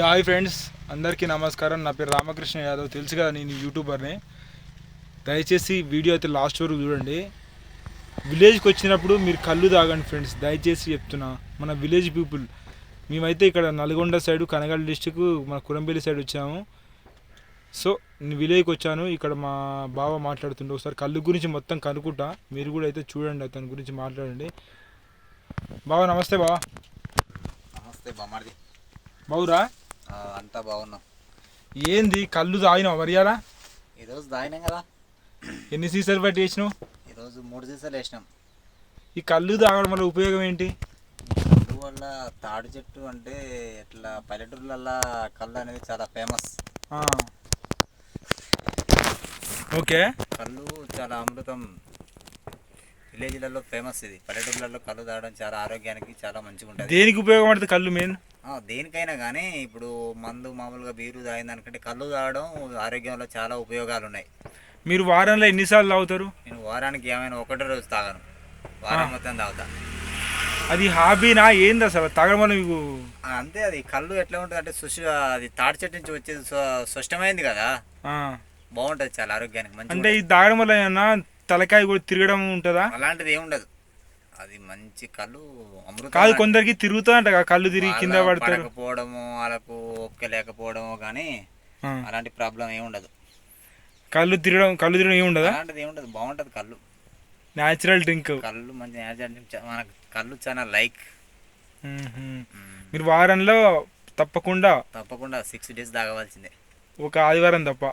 Hi friends అందరికీ నమస్కారం. నా పేరు రామకృష్ణ యాదవ్. తెలుసు కదా నేను యూట్యూబర్ని దయచేసి వీడియో అయితే లాస్ట్ వరకు చూడండి. విలేజ్కి వచ్చినప్పుడు మీరు కళ్ళు తాగండి ఫ్రెండ్స్ దయచేసి చెప్తున్నా. మన విలేజ్ పీపుల్ మేమైతే ఇక్కడ నల్గొండ సైడ్ కనగల్ డిస్టిక్ మన కురంపల్లి సైడ్ వచ్చాము. సో నేను విలేజ్కి వచ్చాను. ఇక్కడ మా బావ మాట్లాడుతుండే. ఒకసారి కళ్ళు గురించి మొత్తం కనుక్కుంటా. మీరు కూడా అయితే చూడండి అతని గురించి మాట్లాడండి. బావ నమస్తే బావ. నమస్తే బొమ్మడిది బావురా? అంతా బాగున్నాం. ఏంది కళ్ళు తాగినావు మరియారా ఈరోజు దాయినాం కదా. ఎన్ని సీసాలు బట్టి వేసినావు ఈరోజు మూడు సీసాలు వేసినాం. ఈ కళ్ళు తాగడం వల్ల ఉపయోగం ఏంటి? కళ్ళు వల్ల తాడి చెట్టు అంటే ఇట్లా పల్లెటూర్లల్లో కళ్ళు అనేది చాలా ఫేమస్. ఓకే. కళ్ళు చాలా అమృతం. విలేజ్లలో ఫేమస్ ఇది. పల్లెటూర్లలో కళ్ళు తాగడం చాలా ఆరోగ్యానికి చాలా మంచిగా ఉంటుంది దేనికి ఉపయోగపడుతుంది కళ్ళు మెయిన్ దేనికైనా కానీ ఇప్పుడు మందు మామూలుగా బీరు తాగిన దానికంటే కళ్ళు తాగడం ఆరోగ్యంలో చాలా ఉపయోగాలు ఉన్నాయి మీరు వారంలో ఎన్నిసార్లు తాగుతారు? నేను వారానికి ఏమైనా ఒకటే రోజు తాగను. వారం మొత్తం తాగుతా. అది హాబీనా ఏంది అసలు? తాగడం వల్ల మీకు అంతే అది. కళ్ళు ఎట్లా ఉంటుంది అంటే సుష అది తాడి చెట్టు నుంచి వచ్చేది స్పష్టమైంది కదా. బాగుంటుంది చాలా ఆరోగ్యానికి అంటే మంచి ఇది తాగడం వల్ల ఏమన్నా తలకాయ కూడా తిరగడం ఉంటుందా? అలాంటిది ఏమి ఉండదు. అది మంచి కళ్ళు అమృతం కాదు. కొందరికి తిరుగుతుందంట కదా, కళ్ళు తిరిగి కింద పడతారు. పడకపోవడము వాళ్ళకు ఓపిక లేకపోవడము కానీ. అలాంటి ప్రాబ్లం ఏమి ఉండదు. కళ్ళు తిరగడం కళ్ళు తిరగడం ఏమి ఉండదా? అలాంటిది ఏమి ఉండదు. బాగుంటుంది కళ్ళు. న్యాచురల్ డ్రింక్ కళ్ళు మంచి natural- చ- మనకు కళ్ళు చాలా లైక్ మీరు వారంలో తప్పకుండా తప్పకుండా సిక్స్ డేస్ తాగవలసిందే. ఒక ఆదివారం తప్ప.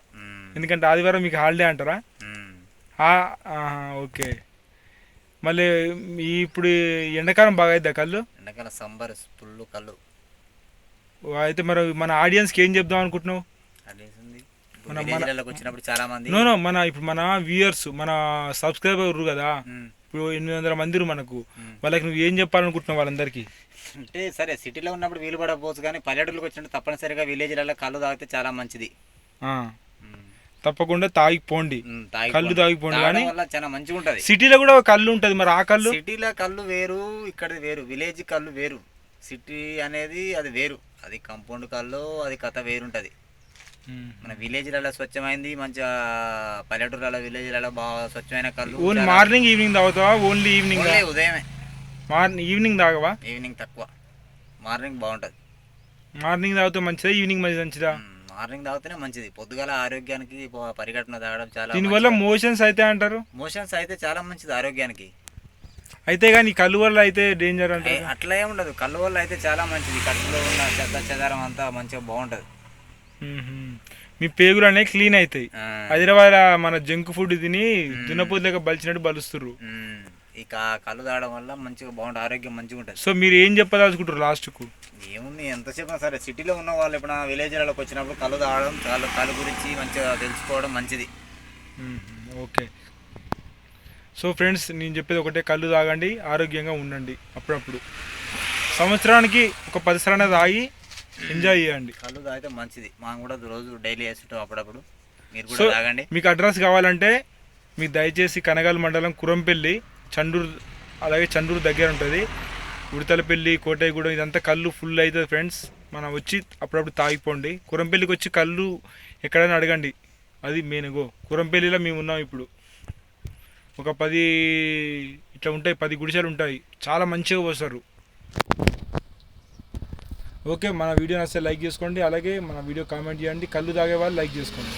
ఎందుకంటే ఆదివారం మీకు హాలిడే అంటారా? ఓకే. మళ్ళీ ఈ ఇప్పుడు ఎండాకాలం బాగా అవుతుందా కళ్ళు? ఎండాకాలం సంబర్ ఫుల్ కళ్ళు. అయితే మరి మన ఆడియన్స్కి ఏం చెప్దాం అనుకుంటున్నావు? మన- విలేజ్లకు వచ్చినప్పుడు చాలా మంది నో మన ఇప్పుడు మన వ్యూయర్స్ మన సబ్స్క్రైబర్ కదా. ఇప్పుడు ఎనిమిది వందల మంది మనకు. వాళ్ళకి నువ్వు ఏం చెప్పాలనుకుంటున్నావు వాళ్ళందరికీ? అంటే సరే సిటీలో ఉన్నప్పుడు వీలు పడకపోవచ్చు కానీ పల్లెటూరులకు వచ్చినప్పుడు తప్పనిసరిగా విలేజ్లలో కళ్ళు తాగితే చాలా మంచిది. తప్పకుండా తాగిపోండి. కళ్ళు పోండి. తాగిపోండి కానీ చాలా మంచిగా ఉంటది సిటీలో కూడా కళ్ళు ఉంటుంది మరి ఆ కళ్ళు? సిటీలో కళ్ళు వేరు ఇక్కడ వేరు విలేజ్ కళ్ళు వేరు. సిటీ అనేది అది వేరు. అది కంపౌండ్ కళ్ళు అది కథ వేరుంటది. మన విలేజ్లలో స్వచ్ఛమైంది మంచిగా పల్లెటూరులలో విలేజ్లలో బాగా స్వచ్ఛమైన కళ్ళు ఓన్లీ మార్నింగ్ ఈవినింగ్ తాగుతావా? ఓన్లీ ఈవినింగ్ ఉదయమే. మార్నింగ్ ఈవినింగ్ తాగవా? ఈవినింగ్ తక్కువ. మార్నింగ్ బాగుంటది. మార్నింగ్ తాగితే మంచిదా? ఈవినింగ్ మంచి మంచిదా మార్నింగ్ తాగితేనే మంచిది. పొద్దుగాల ఆరోగ్యానికి పరిగెట్టన తాగడం చాలా దీనివల్ల మోషన్స్ అయితే అంటారు? మోషన్స్ అయితే చాలా మంచిది ఆరోగ్యానికి. అయితే కానీ కళ్ళు వల్ల అయితే డేంజర్ ఏ, అంటారు? అట్లా ఏం ఉండదు. కళ్ళు వల్ల అయితే చాలా మంచిది. కళ్ళులో ఉన్న చెత్త చెదారం అంతా మంచిగా బాగుంటది. మీ పేగులు అనేవి క్లీన్ అవుతాయి. హైదరాబాద్ మన జంక్ ఫుడ్ తిని దున్నపోతు లేక బలిచినట్టు బలుస్తుర్రు. ఇక కళ్ళు తాగడం వల్ల మంచిగా బాగుంటుంది ఆరోగ్యం మంచిగా ఉంటుంది. సో మీరు ఏం చెప్పదలుచుకుంటారు లాస్ట్కు? ఏముంది ఎంత చెప్పినా సరే సిటీలో ఉన్న వాళ్ళు ఎప్పుడైనా విలేజ్లకు వచ్చినప్పుడు కళ్ళు తాగడం కళ్ళు కళ్ళు గురించి మంచిగా తెలుసుకోవడం మంచిది. ఓకే. సో ఫ్రెండ్స్ నేను చెప్పేది ఒకటే కళ్ళు తాగండి ఆరోగ్యంగా ఉండండి అప్పుడప్పుడు. సంవత్సరానికి ఒక పది సార్లు తాగి ఎంజాయ్ చేయండి. కళ్ళు తాగితే మంచిది. మనం కూడా రోజు డైలీ వేస్తుంటాం అప్పుడప్పుడు. మీరు కూడా తాగండి. మీకు అడ్రస్ కావాలంటే మీకు దయచేసి కనగాల మండలం కురంపల్లి చండూరు అలాగే చండూరు దగ్గర ఉంటుంది. ఉడతలపల్లి కోటయ్యగూడెం ఇదంతా కళ్ళు ఫుల్ అవుతుంది ఫ్రెండ్స్ మనం వచ్చి అప్పుడప్పుడు తాగిపోండి. కురంపల్లికి వచ్చి కళ్ళు ఎక్కడైనా అడగండి. అది మెయిన్ కురంపల్లిలో మేము ఉన్నాం ఇప్పుడు. ఒక పది ఇట్లా ఉంటాయి పది గుడిసెలు ఉంటాయి. చాలా మంచిగా పోస్తారు. ఓకే మన వీడియో నచ్చితే లైక్ చేసుకోండి. అలాగే మన వీడియో కామెంట్ చేయండి. కళ్ళు తాగే వాళ్ళు లైక్ చేసుకోండి.